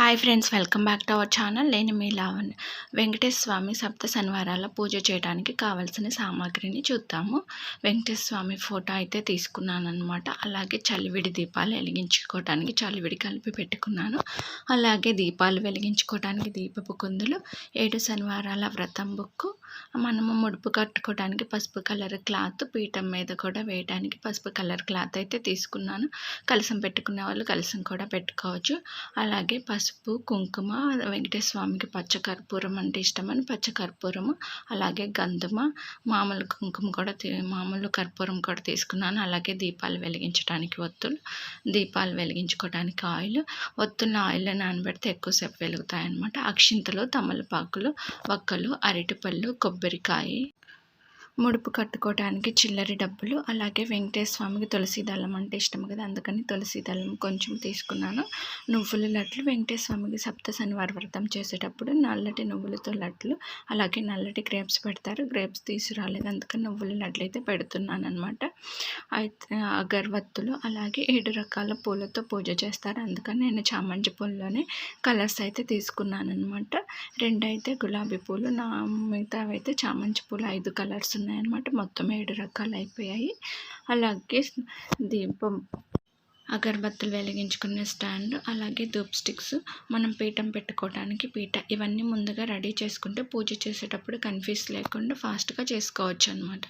Hi friends welcome back to our channel నేను మీ లావణ్య. వెంకటేశ్వర స్వామి సప్త శనివారాల పూజ చేయడానికి కావాల్సిన సామాగ్రిని చూద్దాము. వెంకటేశ్వర స్వామి ఫోటో అయితే తీసుకున్నాను అనమాట అలాగే చలివిడి దీపాలు వెలిగించుకోవడానికి చలివిడి కలిపి పెట్టుకున్నాను. అలాగే దీపాలు వెలిగించుకోవడానికి దీపపు కుందులు ఏడు శనివారాల వ్రతం బుక్కు మనము ముడుపు కట్టుకోవడానికి పసుపు కలర్ క్లాత్ పీఠం మీద కూడా వేయడానికి పసుపు కలర్ క్లాత్ అయితే తీసుకున్నాను. కలసం పెట్టుకునే వాళ్ళు కలసం కూడా పెట్టుకోవచ్చు. అలాగే పసుపు కుంకుమ వెంకటేశ్వర స్వామికి పచ్చకర్పూరం అంటే ఇష్టమని పచ్చకర్పూరము అలాగే గంధమ మామూలు కుంకుమ కూడా మామూలు కర్పూరం కూడా తీసుకున్నాను. అలాగే దీపాలు వెలిగించడానికి ఒత్తులు దీపాలు వెలిగించుకోవడానికి ఆయిల్ ఒత్తుల ఆయిల్ నానబెడితే ఎక్కువసేపు వెలుగుతాయి అన్నమాట అక్షింతలు తమలపాకులు వక్కలు అరటిపళ్ళు ಕೊಬ್ಬರಿಕಾಯಿ ముడుపు కట్టుకోవడానికి చిల్లరి డబ్బులు అలాగే వెంకటేశ్వర స్వామికి తులసి దళం అంటే ఇష్టం కదా అందుకని తులసి దళం కొంచెం తీసుకున్నాను. నువ్వుల లడ్లు వెంకటేశ్వర స్వామికి సప్త శనివారం వ్రతం చేసేటప్పుడు నల్లటి నువ్వులతో లడ్లు అలాగే నల్లటి గ్రేప్స్ పెడతారు. గ్రేప్స్ తీసుకురాలేదు అందుకని నువ్వుల లడ్లు అయితే పెడుతున్నాను అనమాట అయితే అగరవత్తులు అలాగే ఏడు రకాల పూలతో పూజ చేస్తారు. అందుకని నేను చామంతి పూలలోనే కలర్స్ అయితే తీసుకున్నాను అనమాట రెండు అయితే గులాబీ పూలు నా మిగతా అయితే చామంతి పూలు ఐదు కలర్స్ ఉన్నాయి. ఉన్నాయన్నమాట. మొత్తం ఏడు రకాలు అయిపోయాయి. అలాగే దీపం అగరబత్తులు వెలిగించుకునే స్టాండ్ అలాగే ధూప్ స్టిక్స్ మనం పీఠం పెట్టుకోవడానికి పీట ఇవన్నీ ముందుగా రెడీ చేసుకుంటే పూజ చేసేటప్పుడు కన్ఫ్యూజ్ లేకుండా ఫాస్ట్గా చేసుకోవచ్చు అనమాట